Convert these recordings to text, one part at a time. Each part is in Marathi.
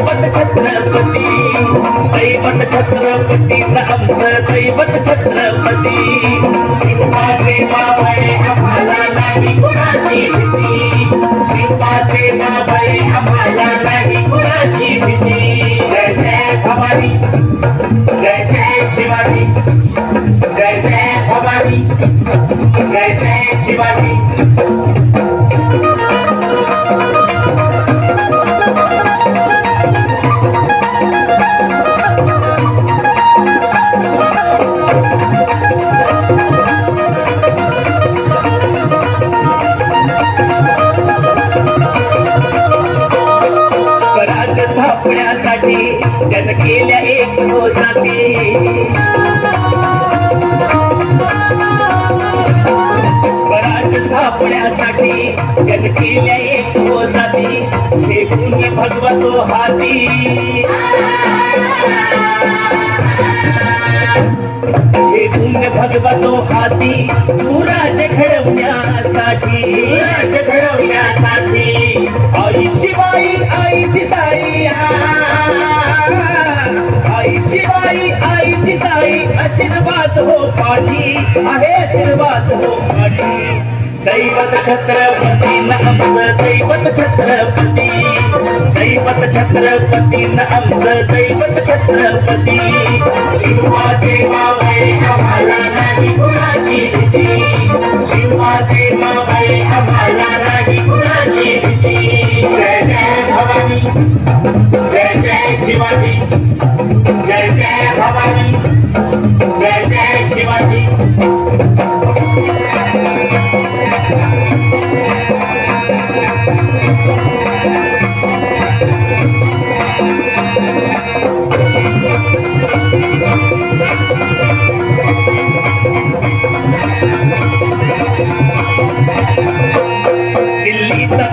दैवत छत्रपती. दैवत छत्रपती नामचं दैवत छत्रपती. शिवाचे बाबाई आम्हाला नाही कुणाची भीती. शिवाचे बाबाई आम्हाला नाही कुणाची भीती. जय जय भवानी जय जय शिवाजी आपल्यासाठी स्थापण्यासाठी त्यानं केल्या एक जाती हे पुण्य भगवतो हाती. हे पुण्य भगवतो हाती सुराज घडवण्यासाठी. सुराज घडवण्यासाठी आई शिवाई आई जिजाई. आई शिवाई आई जिजाई आशीर्वाद हो पाठी. आहे आशीर्वाद हो पाठी. दैवत छत्रपती आमचं दैवत छत्रपती. दैवत छत्रपती आमचं दैवत छत्रपती. शिवाचे मावळे आम्हाला नाही कुणाची भीती. शिवाचे मावळे आम्हाला नाही कुणाची भीती. जय जय भवानी जय जय शिवाजी.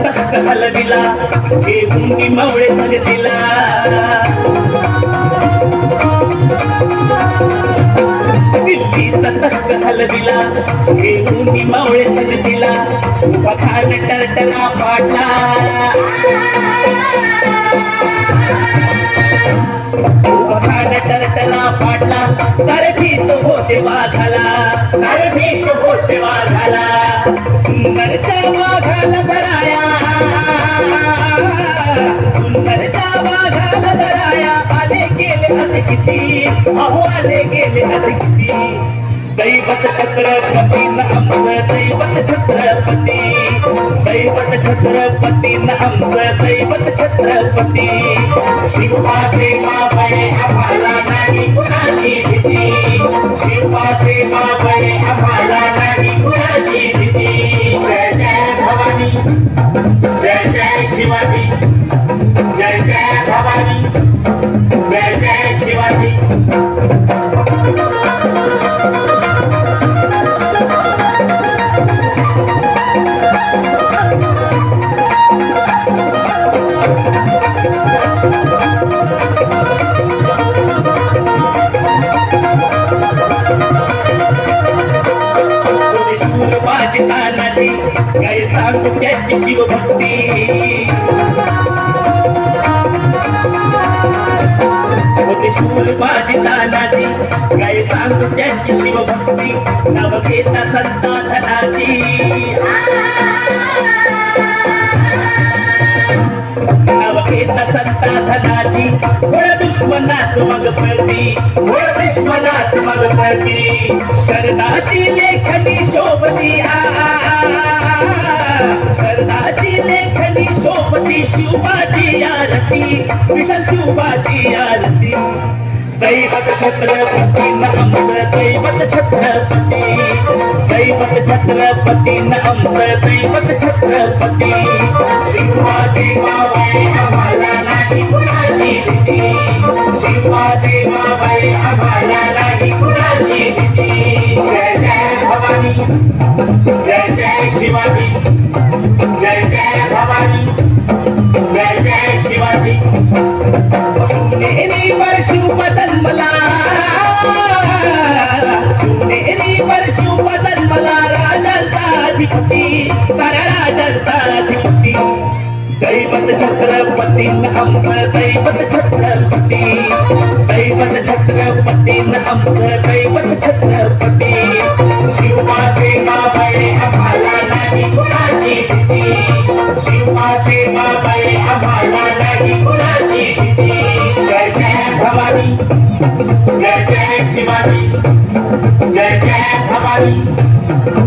दिल्लीचा तख्त हलविला हे भूमी मावळे दिला दिल्लीचा तख्त हलविला हे भूमी मावळे सजतीला पखार टरटरा पाडला पखार पाडला होते वाघाला? सारे भीत होते वाघाला? सुंदरच्या वाघाला धराया सुंदरच्या वाघाल धराया आले गेले असे किती? अहो आले गेले असे किती? दैवत छत्रपती आमचं दैवत छत्रपती। दैवत छत्रपती आमचं दैवत छत्रपती। शिवाचे मावळे आम्हाला नाही कुणाची भीती। शिवाचे मावळे आम्हाला नाही कुणाची भीती। जय जय भवानी जय जय शिवाजी। त्याची शिवभक्ती होते शूर माझी तानाजी काय सांगतो त्यांची शिवभक्ती नाव घेता संता धनाची नाव घेता संता धनाची थोड्या दुश्मनाच मग पडली थोड्या दुश्मनाच मग पडली शरदाची लेखनी शिवबाची आरती विशाल शिवबाची आरती. दैवत छत्रपती आमचं दैवत छत्रपती. दैवत छत्रपती आमचं दैवत छत्रपती. शिवाजी मावळे आम्हाला नाही कुणाची भीती. शिवाजी सेवाबाई आम्हाला नाही कुणाची भीती. जय जय भवानी जय जय शिवाजी. अधिपती साऱ्या राजांचा अधिपती दैवत छत्रपती आमचं दैवत छत्रपती. दैवत छत्रपती आमचं दैवत छत्रपती. शिवाचे बाबाई आम्हाला नाही कुणाची भीती. शिवाचे बाबाई आम्हाला नाही कुणाची भीती. जय जय भवानी जय जय शिवाजी जय जय भवानी.